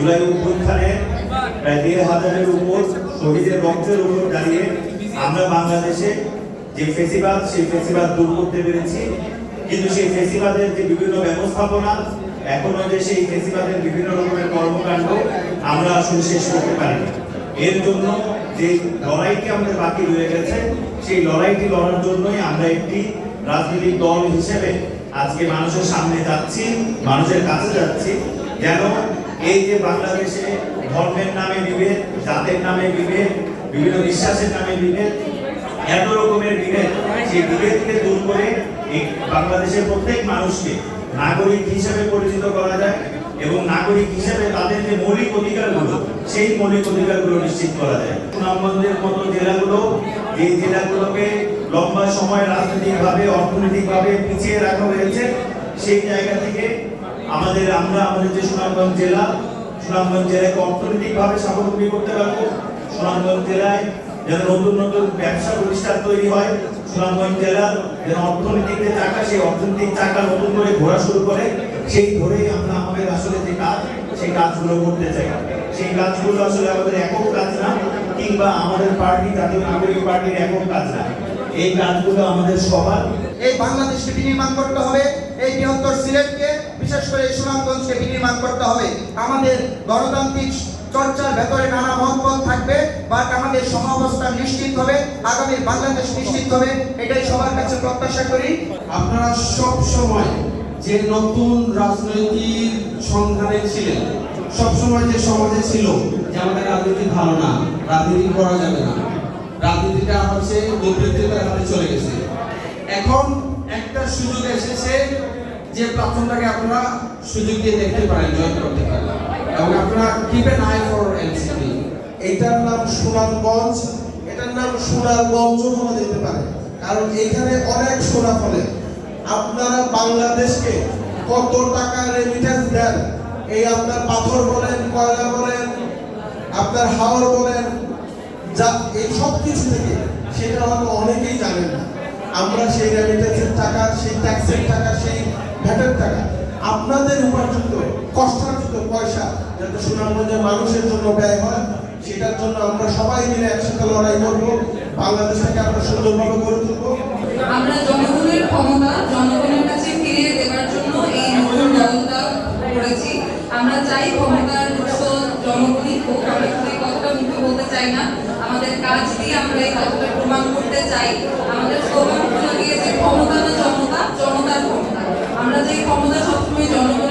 জুলাই অভ্যুত্থানে প্রায় দেড় হাজারের উপর শহীদের রক্তের উপর দাঁড়িয়ে আমরা বাংলাদেশে যে ফেসিবাদ, সেই ফেসিবাদ দূর করতে পেরেছি। কিন্তু সেই ফেসিবাদের যে বিভিন্ন ব্যবস্থাপনা, এখনও যে সেই ফেসিবাদের বিভিন্ন রকমের কর্মকাণ্ড আমরা আসলে শেষ করতে পারিনি। এর জন্য যে লড়াইটি আমাদের বাকি রয়ে গেছে, সেই লড়াইটি লড়ার জন্যই আমরা একটি রাজনৈতিক দল হিসেবে আজকে মানুষের সামনে যাচ্ছি, মানুষের কাছে যাচ্ছি, যেন এই যে বাংলাদেশে ধর্মের নামে বিভেদ, জাতের নামে বিভেদ, বিভিন্ন বিশ্বাসের নামে বিভেদ, এত রকমের বিভেদ, সেই বিভেদকে দূর করে এই বাংলাদেশের প্রত্যেক মানুষকে নাগরিক হিসেবে পরিচিত করা যায় এবং নাগরিক হিসেবে তাদের যে মৌলিক অধিকারগুলো, সেই মৌলিক অধিকারগুলো নিশ্চিত করা যায়। সুনামগঞ্জের মতো জেলাগুলো যে জেলাগুলোকে লম্বা সময় রাজনৈতিকভাবে, অর্থনৈতিকভাবে পিছিয়ে রাখা হয়েছে, সেই জায়গা থেকে আমাদের আমরা আমাদের যে সুনামগঞ্জ জেলা, সুনামগঞ্জ জেলাকে অর্থনৈতিকভাবে স্বাবলম্বী করতে পারব। সুনামগঞ্জ জেলায় যেন নতুন নতুন ব্যবসা প্রতিষ্ঠান তৈরি হয়, সুনামগঞ্জ জেলার যেন অর্থনৈতিক যে চাকা, সেই অর্থনৈতিক চাকা নতুন করে ঘোরা শুরু করে, সেই ধরেই আমরা আমাদের আসলে যে কাজ, সেই কাজগুলো করতে চাই। সেই কাজগুলো আসলে আমাদের একক কাজ না, কিংবা আমাদের পার্টি, জাতীয় নাগরিক পার্টির একক কাজ না। এই কাজগুলো আমাদের সবার। এই বাংলাদেশকে বিনির্মাণ করতে হবে। করে সুনামগঞ্জকে বিনির্মাণ করতে হবে। আমাদের গণতান্ত্রিক চর্চার ভেতরে নানা মতপথ থাকবে বাট আমাদের সহাবস্থান নিশ্চিত হবে, আগামী বাংলাদেশ নিশ্চিত হবে, এটাই সবার কাছে প্রত্যাশা করি। আপনারা সব সময় যে নতুন রাজনৈতিক সংধানে ছিলেন, সব সময় যে সমাজে ছিল, যে আমাদের রাজনীতি ভালো না রাজনীতি করা যাবে না। রাজনীতিটা হচ্ছে দুর্বৃত্তদের হাতে চলে গেছে। এখন একটা সুযোগ এসেছে যে প্ল্যাটফর্মটাকে আপনারা সুযোগ দিয়ে দেখতে পারেন জয়েন করতে পারেন। এবং আপনারা keep an eye for NCP এটার নাম সুনামগঞ্জ এটার নাম সোনারগঞ্জ বলা যেতে পারে। কারণ এখানে অনেক সোনা ফলে আপনারা বাংলাদেশকে কত টাকা রেমিটেন্স দেন? এই আপনার পাথর বলেন, কয়লা বলেন, আপনার হাওর বলেন, যা এই সব কিছু থেকে সেটা হয়তো অনেকেই জানেন না। আমরা সেই রেমিটেন্সের টাকা, সেই ট্যাক্সের টাকা, সেই ভ্যাটের টাকা। আপনাদের উপার্জিত, কষ্টার্জিত পয়সা যাতে সুনামগঞ্জের মানুষের জন্য ব্যয় হয়, সেটার জন্য আমরা সবাই মিলে একসাথে লড়াই করব। বাংলাদেশটাকে আমরা সুন্দরভাবে গড়ে তুলবো। আমরা জনগণের ক্ষমতা, জনগণের কাছে ফিরিয়ে দেওয়ার জন্য এই নতুন ব্যবস্থা করেছি। আমরা চাই ক্ষমতার উৎস জনগণই হোক, আমরা শুধু কথাটা মুখে বলতে চাই না, আমাদের কাজ দিয়ে আমরা এই কথাটা প্রমাণ করতে চাই। আমাদের স্লোগান হলো যে ক্ষমতা আমরা যে ক্ষমতা সবসময় জনগণের